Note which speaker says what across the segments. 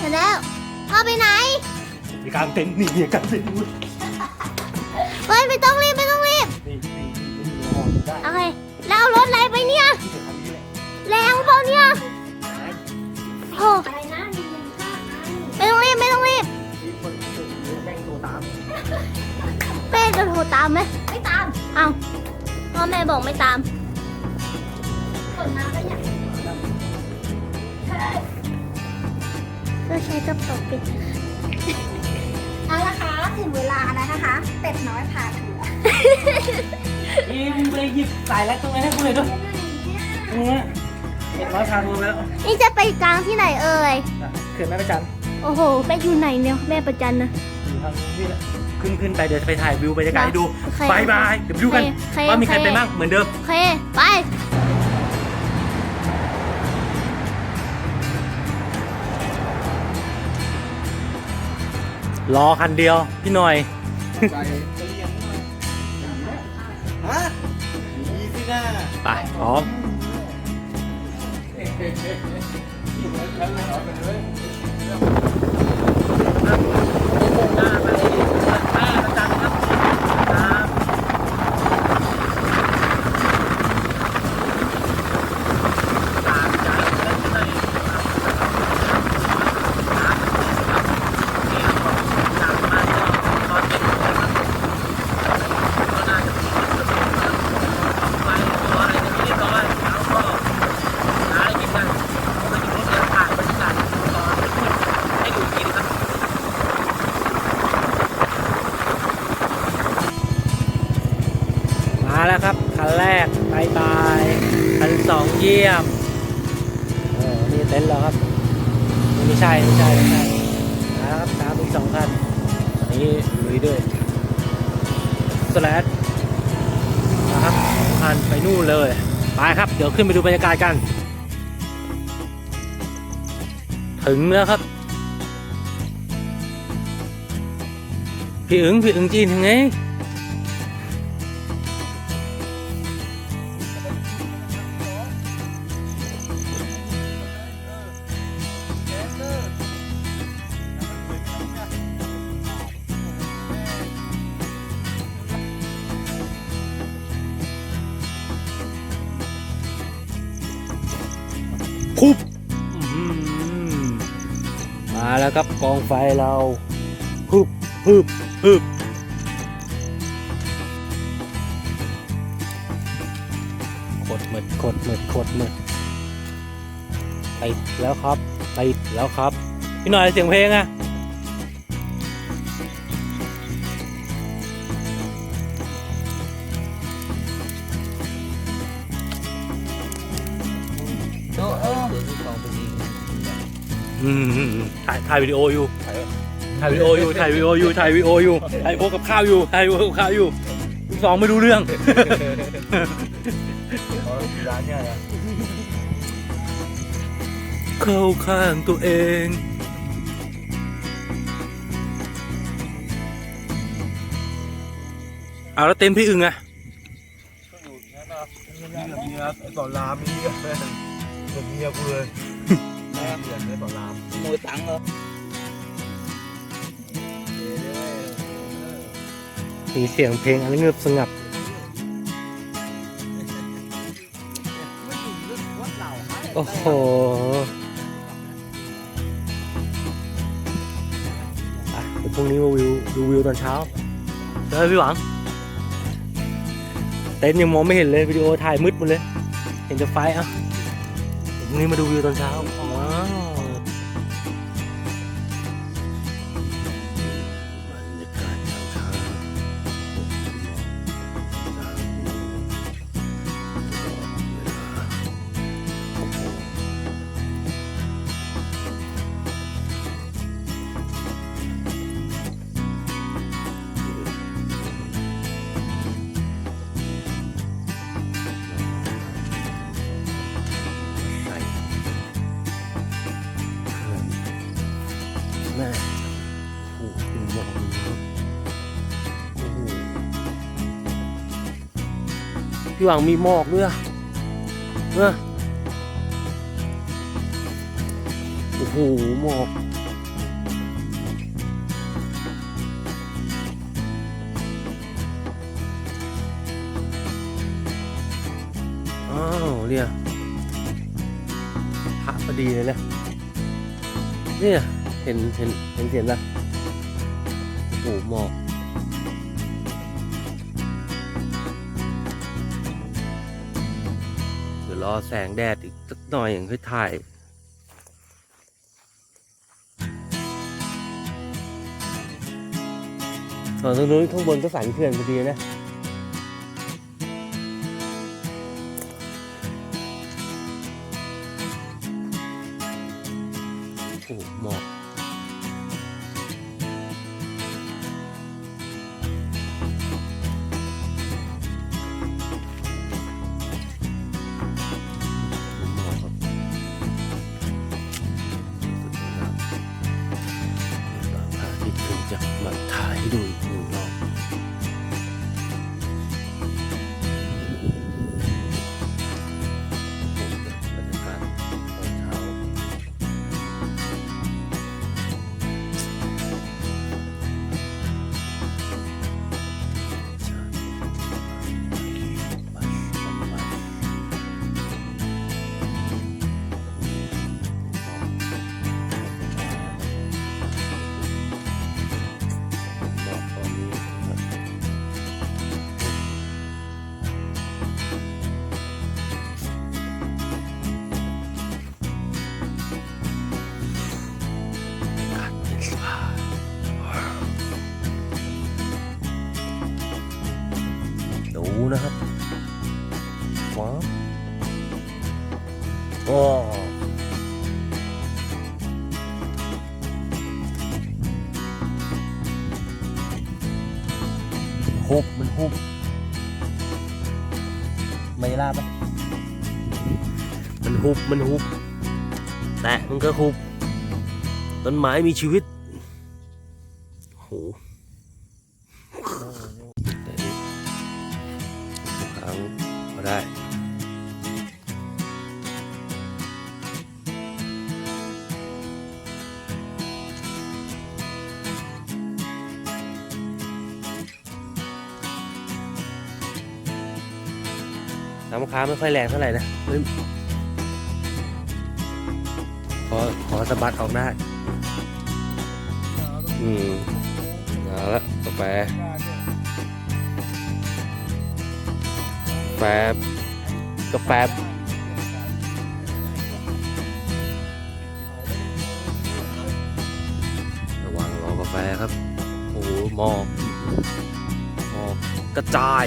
Speaker 1: เห็นแล้วพ่อไปไหน
Speaker 2: มีการเต็นท์นี่มีการเต็นท์นี่
Speaker 1: เฮ้ยไม่ต้องรีบไม่ต้องรีบ
Speaker 2: นี่นี่นี่นอนได้
Speaker 1: โอเค แล้วเอารถอะไรไปเนี่ย
Speaker 2: ที่จะทำนี่แหละ
Speaker 1: แรงเปล่าเนี่ยโอ้ไม่ต้องรีบไม่ต้องรีบ
Speaker 2: มีคนแม่งตัวตาม
Speaker 1: เป้จะโทรตามไหมไม่ตาม เอาพ่อแม่บอกไม่ตามก็ใช้กระเป๋าปิด
Speaker 3: เอาละคะถึงเวลาแล้วนะคะ เป็ดน้อยผ่าเถื่อ
Speaker 2: นี่มึงไปหยิบสายรัดตรงนั้นให้กูเลยด้วยตรงนี้เจ็ดร้อยพาทัวร์ไปแล้ว
Speaker 1: นี่จะไปกลางที่ไหนเอ่ย
Speaker 2: อะเขื่อนแม่ประจัน
Speaker 1: โอ้โหแม่อยู่ไหนเนี่ยแม่ประจันนะ
Speaker 2: อยู่ทางนี้แหละขึ้นขึ้นไปเดี๋ยวจะไปถ่ายวิวบรรยากาศให้ดู
Speaker 1: โอเค
Speaker 2: บายบายเดี๋ยวไปดูกัน
Speaker 1: โอเค
Speaker 2: ว่ามีใคร
Speaker 1: โอเค
Speaker 2: ไปบ้างเหมือนเดิม
Speaker 1: โอเค ไป
Speaker 2: รอคันเดียว พี่หน่อย
Speaker 4: ฮะดีสินะ
Speaker 2: ไปพร้อมม แล้วครับ คันแรกบายบายคันสองเยี่ยมเออนี่เต็นท์แล้วครับไม่ใช่ไม่ใช่ไม่ใช่มาแล้วครับตามอีกสองคันอันนี้ลุยด้วยสแลดนะครับคันไปนู่นเลยไปครับ เดี๋ยวขึ้นไปดูบรรยากาศกัน ถึงแล้วครับพี่อึ๋งพี่อึ๋งจีนถึงไง คุบมาแล้วครับกองไฟเราฮึบฮึบฮึบขดหมึดขดหมึดขดหมึดติดแล้วครับติดแล้วครับ พี่หน่อยเสียงเพลงอะ อืมอืมอืมถ่ายถ่ายวิดีโออยู่ ถ่ายวิดีโออยู่ ถ่ายวิดีโออยู่ ถ่ายวิดีโออยู่ ถ่ายวิดีโอกับข้าวอยู่ ถ่ายวิดีโอกับข้าวอยู่ลูกสองไม่รู้เรื่อง
Speaker 4: ร้านเนี่ยนะ
Speaker 2: เข้าข้างตัวเอง เอาแล้วเต็มพี่อึงอะ
Speaker 4: นี่กับเมียไอ้ต่อรามนี่กับแม่กับเมียกูเลย แม่เดือดไอ้ต่อราม
Speaker 5: ขโมยตังค์เหรอ
Speaker 2: มีเสียงเพลงอันเงียบสงับ โอ้โหอะเดี๋ยวพรุ่งนี้มาวิวดูวิวตอนเช้าเฮ้ยพี่หวัง เต็นท์ยังมองไม่เห็นเลยวิดีโอถ่ายมืดหมดเลย เห็นแต่ไฟอะเดี๋ยวพรุ่งนี้มาดูวิวตอนเช้า พี่วังมีหมอกด้วยเนอะโอ้โหหมอกอ้าเนี่ยพระพอดีเลยนะเนี่ยเห็นเห็นเห็นเห็นละโอ้หมอก รอแสงแดดอีกสักหน่อยอย่างค่อยถ่ายตอนตรงนู้นข้างบนก็สันเขื่อนพอดีนะ นะครับว้าวโอ้หุบมันหุบไม่ลาบไหมมันหุบมันหุบแตะมันก็หุบต้นไม้มีชีวิตโห ก็ได้ น้ำค้าไม่ค่อยแรงเท่าไหร่นะเฮ้ยขอขอสะบัดออกได้ อืมเอาละกาแฟ แฟบกาแฟระวังรอกาแฟครับ โอ้โหหมอกหมอกกระจาย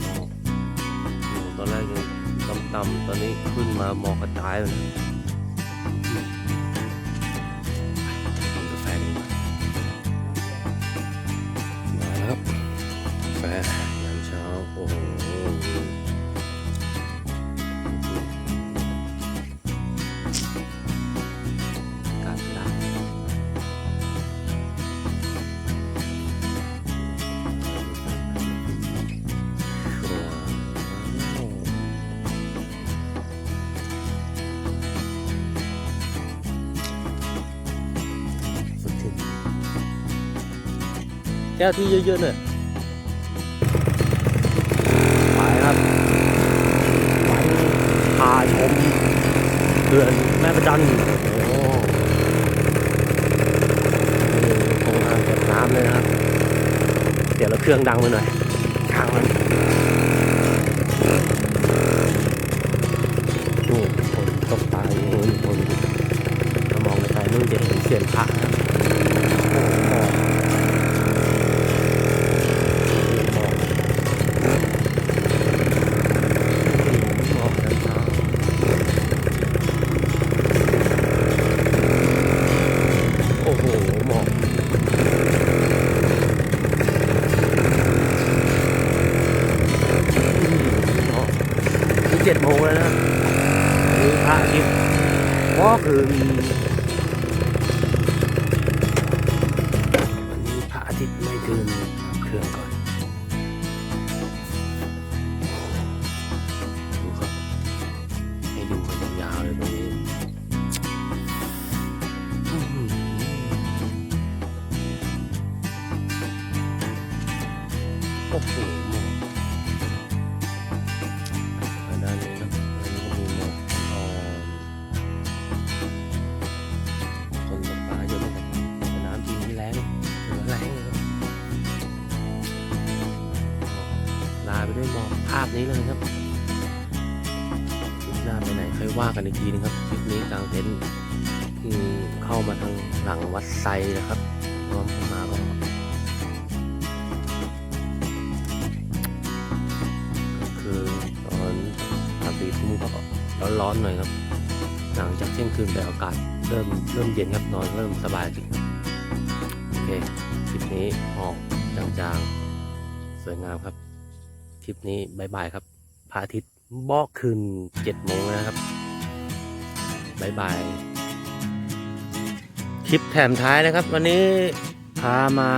Speaker 2: หมอกโอ้โหตอนแรกยังต่ำๆตอนนี้ขึ้นมาหมอกกระจายเลย แก้วที่เยอะๆหน่อยไปครับไปพาชมเดือนแม่ประจันโอ้โหตรงอ่างเก็บน้ำเลยนะครับ เดี๋ยวเราเครื่องดังไปหน่อยช่างมันนี่คนตกตายอยู่นู่นคนถ้ามองไปไกลนู่นจะเห็นเสียนพระนะครับโอ้โหหมอกหมอก หมอกยามเช้าโอ้โหหมอกอืมหมอกนี่เจ็ดโมงแล้วนะนี่พระอาทิตย์ ก็าพนี้เลยครับคลิปหน้าไปไหนค่อยว่ากันอีกทีนึงครับคลิปนี้กลางเต็นท์เข้ามาทางหลังวัดไซนะครับพร้อมมาก็คือตอนสามสี่ทุ่มก็ร้อนๆหน่อยครับ หลังจากเช่นคืนไปอากาศเริ่มเริ่มเย็นครับนอนเริ่มสบายจริงโอเคคลิปนี้ออกจางๆ สวยงามครับ ลิปนี้บายบายครับพระอาทิตย์บอกคืนเจ็ดโมงแล้วนะครับบายบายคลิปแถมท้ายนะครับ วันนี้พามา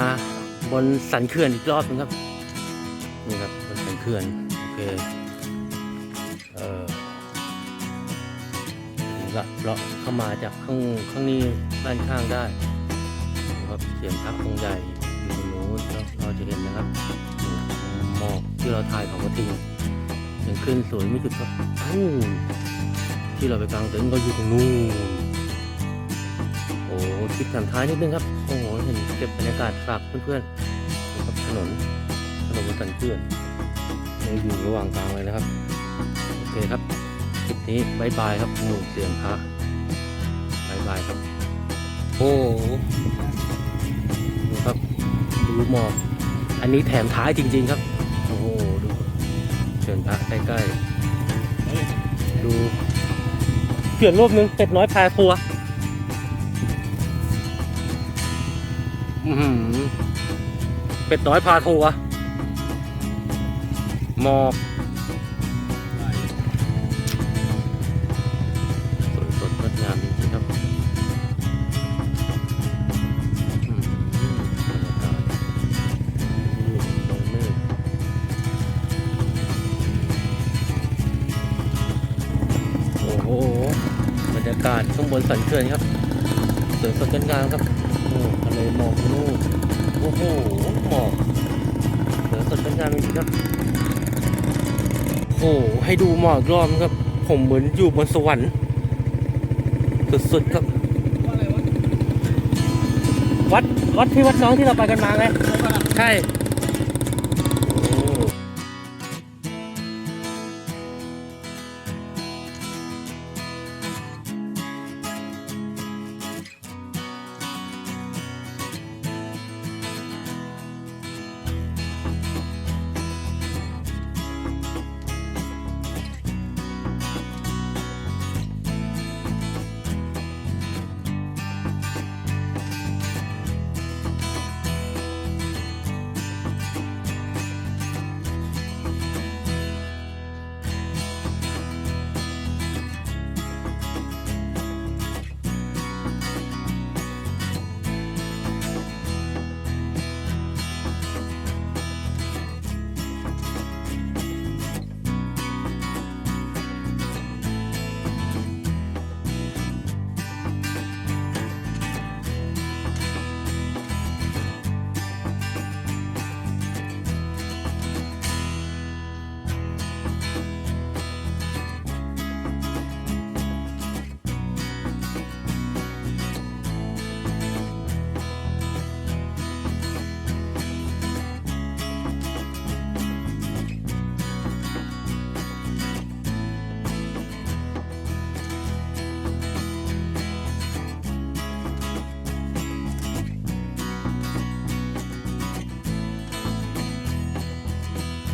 Speaker 2: บนสันเขื่อนอีกรอบนึงครับนี่ครับบนสันเขื่อนโอเคเออละเลาะเข้ามาจากข้างข้างนี้ด้านข้างได้นะครับเสียงพักองใหญ่อยู่ตรงนู้นเราจะเห็นนะครับ หมอกที่เราถ่ายของกระทิงยังขึ้นสวยไม่จุดครับนู่นที่เราไปกลางเต็นท์ก็อยู่ตรงนู้นโอ้คลิปแถมท้ายนิดนึงครับ โอ้โหเห็นเก็บบรรยากาศฝากเพื่อนๆนะครับถนนถนนบนสันเขื่อนยังอยู่ระหว่างกลางเลยนะครับ โอเคครับคลิปนี้บายบายครับหมู่เสียงพระบายบายครับ โอ้โหดูครับดูหมอกอันนี้แถมท้ายจริง ๆ ครับ เชิญพระใกล้ๆ ดูเปลี่ยนรูปหนึงเป็ดน้อยพาทัวร์อื้อหือเป็ดน้อยพาทัวร์หมอก บนสันเขื่อนครับสวยสดงดงามครับโอ้ทะเลหมอกนู่นโอ้โหหมอกสวยสดงดงามจริงครับโอ้โหให้ดูหมอกรอบครับ ผมเหมือนอยู่บนสวรรค์สุดๆครับวัดวัดที่วัดน้องที่เราไปกันมาไงใช่